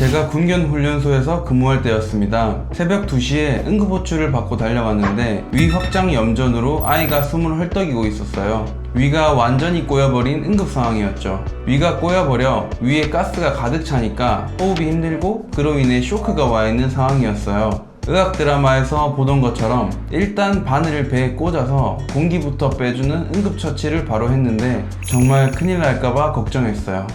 제가 군견 훈련소에서 근무할 때였습니다. 새벽 2시에 응급호출을 받고 달려갔는데 위 확장 염전으로 아이가 숨을 헐떡이고 있었어요. 위가 완전히 꼬여버린 응급 상황이었죠. 위가 꼬여버려 위에 가스가 가득 차니까 호흡이 힘들고 그로 인해 쇼크가 와 있는 상황이었어요. 의학 드라마에서 보던 것처럼 일단 바늘을 배에 꽂아서 공기부터 빼주는 응급처치를 바로 했는데 정말 큰일 날까봐 걱정했어요.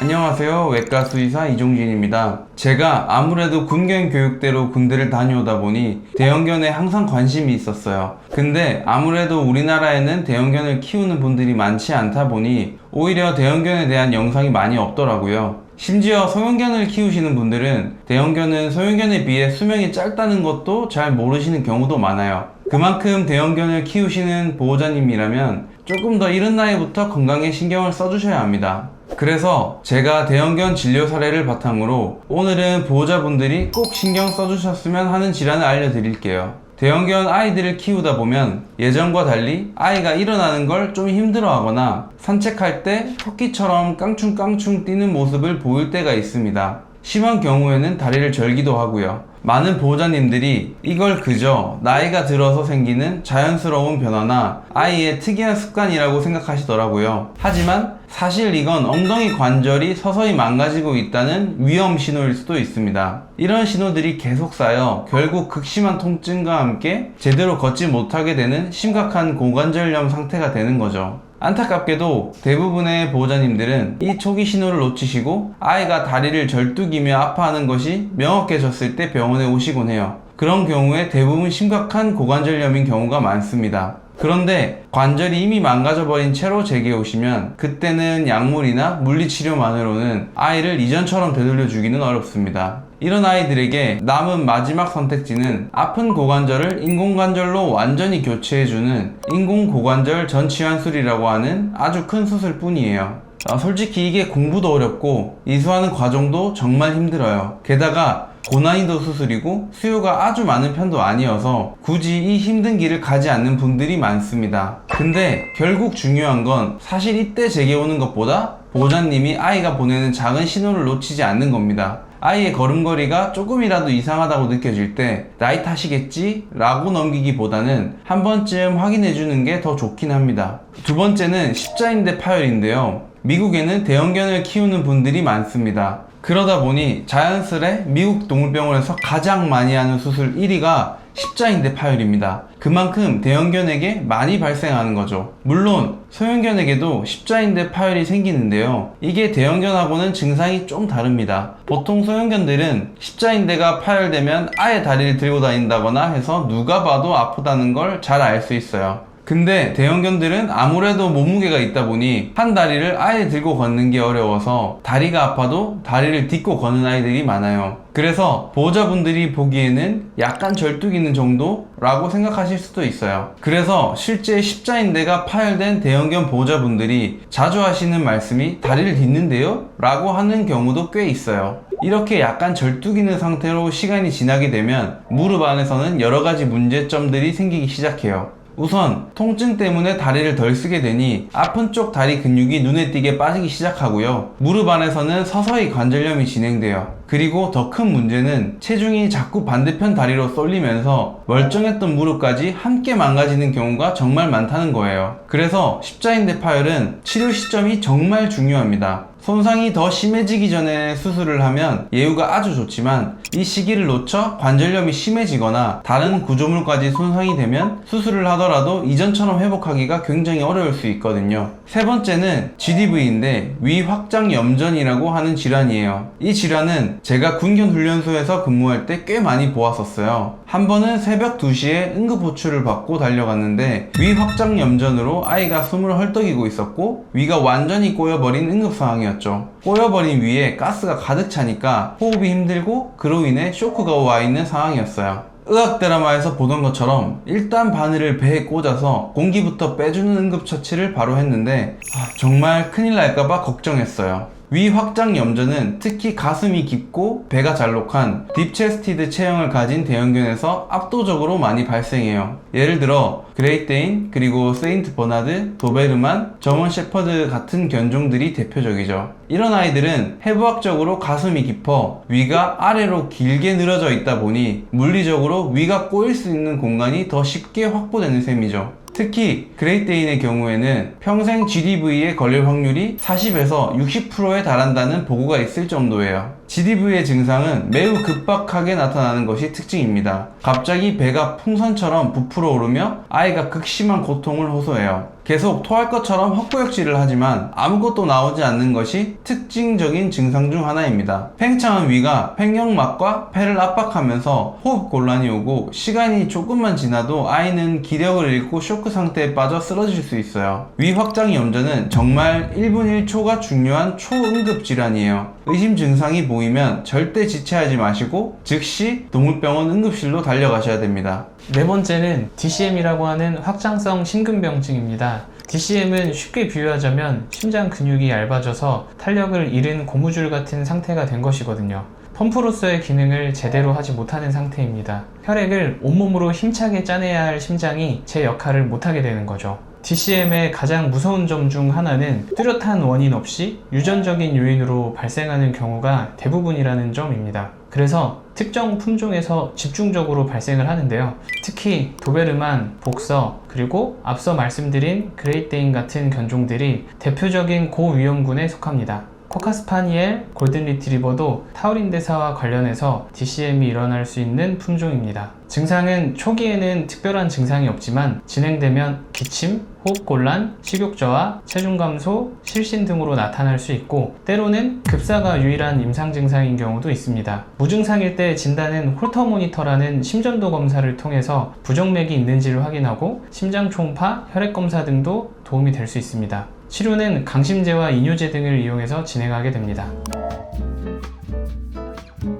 안녕하세요. 외과 수의사 이종진입니다. 제가 아무래도 군견 교육대로 군대를 다녀오다 보니 대형견에 항상 관심이 있었어요. 근데 아무래도 우리나라에는 대형견을 키우는 분들이 많지 않다 보니 오히려 대형견에 대한 영상이 많이 없더라고요. 심지어 소형견을 키우시는 분들은 대형견은 소형견에 비해 수명이 짧다는 것도 잘 모르시는 경우도 많아요. 그만큼 대형견을 키우시는 보호자님이라면 조금 더 이른 나이부터 건강에 신경을 써주셔야 합니다. 그래서 제가 대형견 진료 사례를 바탕으로 오늘은 보호자분들이 꼭 신경 써주셨으면 하는 질환을 알려드릴게요. 대형견 아이들을 키우다 보면 예전과 달리 아이가 일어나는 걸 좀 힘들어 하거나 산책할 때 토끼처럼 깡충깡충 뛰는 모습을 보일 때가 있습니다. 심한 경우에는 다리를 절기도 하고요. 많은 보호자님들이 이걸 그저 나이가 들어서 생기는 자연스러운 변화나 아이의 특이한 습관이라고 생각하시더라고요. 하지만 사실 이건 엉덩이 관절이 서서히 망가지고 있다는 위험 신호일 수도 있습니다. 이런 신호들이 계속 쌓여 결국 극심한 통증과 함께 제대로 걷지 못하게 되는 심각한 고관절염 상태가 되는 거죠. 안타깝게도 대부분의 보호자님들은 이 초기 신호를 놓치시고 아이가 다리를 절뚝이며 아파하는 것이 명확해졌을 때 병원에 오시곤 해요. 그런 경우에 대부분 심각한 고관절염인 경우가 많습니다. 그런데 관절이 이미 망가져 버린 채로 제게 오시면 그때는 약물이나 물리치료만으로는 아이를 이전처럼 되돌려 주기는 어렵습니다. 이런 아이들에게 남은 마지막 선택지는 아픈 고관절을 인공관절로 완전히 교체해주는 인공고관절 전치환술이라고 하는 아주 큰 수술 뿐이에요. 아, 솔직히 이게 공부도 어렵고 이수하는 과정도 정말 힘들어요. 게다가 고난이도 수술이고 수요가 아주 많은 편도 아니어서 굳이 이 힘든 길을 가지 않는 분들이 많습니다. 근데 결국 중요한 건 사실 이때 제게 오는 것보다 보호자님이 아이가 보내는 작은 신호를 놓치지 않는 겁니다. 아이의 걸음걸이가 조금이라도 이상하다고 느껴질 때 나이 탓이겠지? 라고 넘기기보다는 한 번쯤 확인해 주는 게 더 좋긴 합니다. 두 번째는 십자인대 파열인데요. 미국에는 대형견을 키우는 분들이 많습니다. 그러다 보니 자연스레 미국 동물병원에서 가장 많이 하는 수술 1위가 십자인대 파열입니다. 그만큼 대형견에게 많이 발생하는 거죠. 물론 소형견에게도 십자인대 파열이 생기는데요. 이게 대형견하고는 증상이 좀 다릅니다. 보통 소형견들은 십자인대가 파열되면 아예 다리를 들고 다닌다거나 해서 누가 봐도 아프다는 걸 잘 알 수 있어요. 근데 대형견들은 아무래도 몸무게가 있다 보니 한 다리를 아예 들고 걷는 게 어려워서 다리가 아파도 다리를 딛고 걷는 아이들이 많아요. 그래서 보호자분들이 보기에는 약간 절뚝이는 정도라고 생각하실 수도 있어요. 그래서 실제 십자인대가 파열된 대형견 보호자분들이 자주 하시는 말씀이 다리를 딛는데요? 라고 하는 경우도 꽤 있어요. 이렇게 약간 절뚝이는 상태로 시간이 지나게 되면 무릎 안에서는 여러 가지 문제점들이 생기기 시작해요. 우선 통증 때문에 다리를 덜 쓰게 되니 아픈 쪽 다리 근육이 눈에 띄게 빠지기 시작하고요. 무릎 안에서는 서서히 관절염이 진행돼요. 그리고 더 큰 문제는 체중이 자꾸 반대편 다리로 쏠리면서 멀쩡했던 무릎까지 함께 망가지는 경우가 정말 많다는 거예요. 그래서 십자인대 파열은 치료 시점이 정말 중요합니다. 손상이 더 심해지기 전에 수술을 하면 예후가 아주 좋지만 이 시기를 놓쳐 관절염이 심해지거나 다른 구조물까지 손상이 되면 수술을 하더라도 이전처럼 회복하기가 굉장히 어려울 수 있거든요. 세 번째는 GDV인데 위 확장 염전이라고 하는 질환이에요. 이 질환은 제가 군견 훈련소에서 근무할 때 꽤 많이 보았었어요. 한 번은 새벽 2시에 응급호출을 받고 달려갔는데 위 확장 염전으로 아이가 숨을 헐떡이고 있었고 위가 완전히 꼬여버린 응급 상황이었죠. 꼬여버린 위에 가스가 가득 차니까 호흡이 힘들고 그로 인해 쇼크가 와 있는 상황이었어요. 의학 드라마에서 보던 것처럼 일단 바늘을 배에 꽂아서 공기부터 빼주는 응급처치를 바로 했는데 아, 정말 큰일 날까봐 걱정했어요. 위 확장 염전은 특히 가슴이 깊고 배가 잘록한 딥체스티드 체형을 가진 대형견에서 압도적으로 많이 발생해요. 예를 들어 그레이테인 그리고 세인트 버나드, 도베르만, 저먼 셰퍼드 같은 견종들이 대표적이죠. 이런 아이들은 해부학적으로 가슴이 깊어 위가 아래로 길게 늘어져 있다 보니 물리적으로 위가 꼬일 수 있는 공간이 더 쉽게 확보되는 셈이죠. 특히 그레이테인의 경우에는 평생 GDV에 걸릴 확률이 40에서 60%에 달한다는 보고가 있을 정도예요. GDV의 증상은 매우 급박하게 나타나는 것이 특징입니다. 갑자기 배가 풍선처럼 부풀어 오르며 아이가 극심한 고통을 호소해요. 계속 토할 것처럼 헛구역질을 하지만 아무것도 나오지 않는 것이 특징적인 증상 중 하나입니다. 팽창한 위가 횡령막과 폐를 압박하면서 호흡 곤란이 오고 시간이 조금만 지나도 아이는 기력을 잃고 쇼크 상태에 빠져 쓰러질 수 있어요. 위 확장 염전은 정말 1분 1초가 중요한 초응급 질환이에요. 의심 증상이 보이 면 절대 지체하지 마시고 즉시 동물병원 응급실로 달려가셔야 됩니다. 네 번째는 DCM이라고 하는 확장성 심근병증입니다. DCM은 쉽게 비유하자면 심장 근육이 얇아져서 탄력을 잃은 고무줄 같은 상태가 된 것이거든요. 펌프로서의 기능을 제대로 하지 못하는 상태입니다. 혈액을 온몸으로 힘차게 짜내야 할 심장이 제 역할을 못하게 되는 거죠. DCM의 가장 무서운 점 중 하나는 뚜렷한 원인 없이 유전적인 요인으로 발생하는 경우가 대부분이라는 점입니다. 그래서 특정 품종에서 집중적으로 발생을 하는데요. 특히 도베르만, 복서, 그리고 앞서 말씀드린 그레이테인 같은 견종들이 대표적인 고위험군에 속합니다. 코카스파니엘, 골든 리트리버도 타우린 대사와 관련해서 DCM이 일어날 수 있는 품종입니다. 증상은 초기에는 특별한 증상이 없지만 진행되면 기침, 호흡곤란, 식욕저하, 체중 감소, 실신 등으로 나타날 수 있고 때로는 급사가 유일한 임상 증상인 경우도 있습니다. 무증상일 때 진단은 홀터 모니터라는 심전도 검사를 통해서 부정맥이 있는지를 확인하고 심장 초음파, 혈액 검사 등도 도움이 될 수 있습니다. 치료는 강심제와 이뇨제 등을 이용해서 진행하게 됩니다.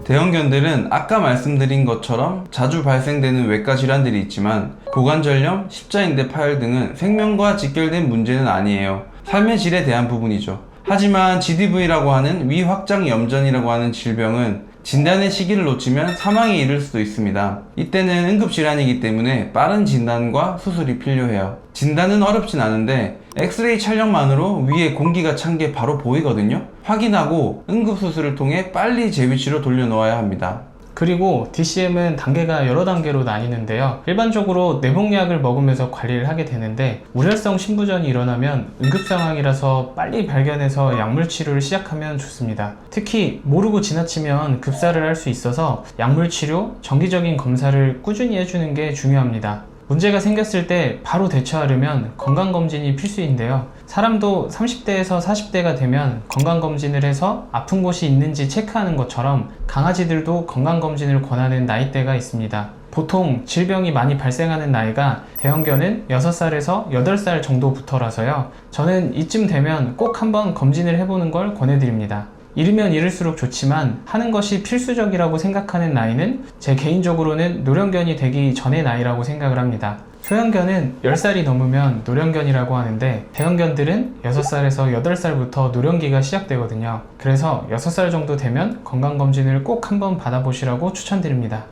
대형견들은 아까 말씀드린 것처럼 자주 발생되는 외과 질환들이 있지만 고관절염, 십자인대 파열 등은 생명과 직결된 문제는 아니에요. 삶의 질에 대한 부분이죠. 하지만 GDV라고 하는 위 확장 염전이라고 하는 질병은 진단의 시기를 놓치면 사망에 이를 수도 있습니다. 이때는 응급질환이기 때문에 빠른 진단과 수술이 필요해요. 진단은 어렵진 않은데 엑스레이 촬영만으로 위에 공기가 찬 게 바로 보이거든요. 확인하고 응급수술을 통해 빨리 제 위치로 돌려놓아야 합니다. 그리고 DCM은 단계가 여러 단계로 나뉘는데요. 일반적으로 내복약을 먹으면서 관리를 하게 되는데 우려성 신부전이 일어나면 응급 상황이라서 빨리 발견해서 약물 치료를 시작하면 좋습니다. 특히 모르고 지나치면 급사를 할 수 있어서 약물 치료, 정기적인 검사를 꾸준히 해주는 게 중요합니다. 문제가 생겼을 때 바로 대처하려면 건강검진이 필수인데요. 사람도 30대에서 40대가 되면 건강검진을 해서 아픈 곳이 있는지 체크하는 것처럼 강아지들도 건강검진을 권하는 나이대가 있습니다. 보통 질병이 많이 발생하는 나이가 대형견은 6살에서 8살 정도부터라서요. 저는 이쯤 되면 꼭 한번 검진을 해보는 걸 권해드립니다. 이르면 이를수록 좋지만 하는 것이 필수적이라고 생각하는 나이는 제 개인적으로는 노령견이 되기 전의 나이라고 생각을 합니다. 소형견은 10살이 넘으면 노령견이라고 하는데 대형견들은 6살에서 8살부터 노령기가 시작되거든요. 그래서 6살 정도 되면 건강검진을 꼭 한번 받아보시라고 추천드립니다.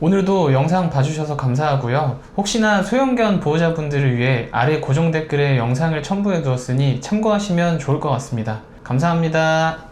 오늘도 영상 봐주셔서 감사하고요. 혹시나 소형견 보호자분들을 위해 아래 고정 댓글에 영상을 첨부해 두었으니 참고하시면 좋을 것 같습니다. 감사합니다.